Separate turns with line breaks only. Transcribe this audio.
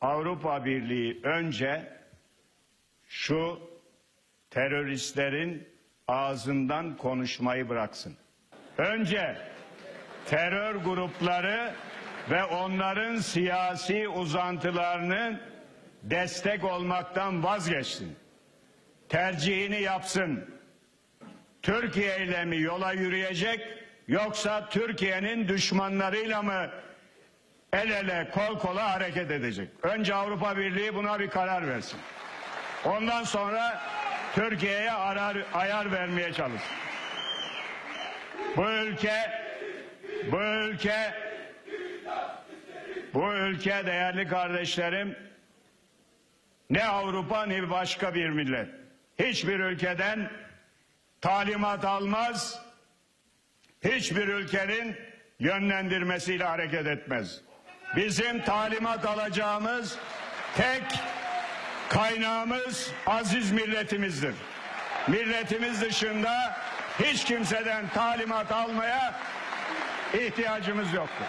Avrupa Birliği önce şu teröristlerin ağzından konuşmayı bıraksın. Önce terör grupları ve onların siyasi uzantılarının destek olmaktan vazgeçsin. Tercihini yapsın. Türkiye ile mi yola yürüyecek yoksa Türkiye'nin düşmanlarıyla mı el ele kol kola hareket edecek? Önce Avrupa Birliği buna bir karar versin. Ondan sonra Türkiye'ye arar, ayar vermeye çalışsın. Bu ülke bu ülke bu ülke değerli kardeşlerim ne Avrupa ne başka bir millet. Hiçbir ülkeden talimat almaz. Hiçbir ülkenin yönlendirmesiyle hareket etmez. Bizim talimat alacağımız tek kaynağımız aziz milletimizdir. Milletimiz dışında hiç kimseden talimat almaya ihtiyacımız yoktur.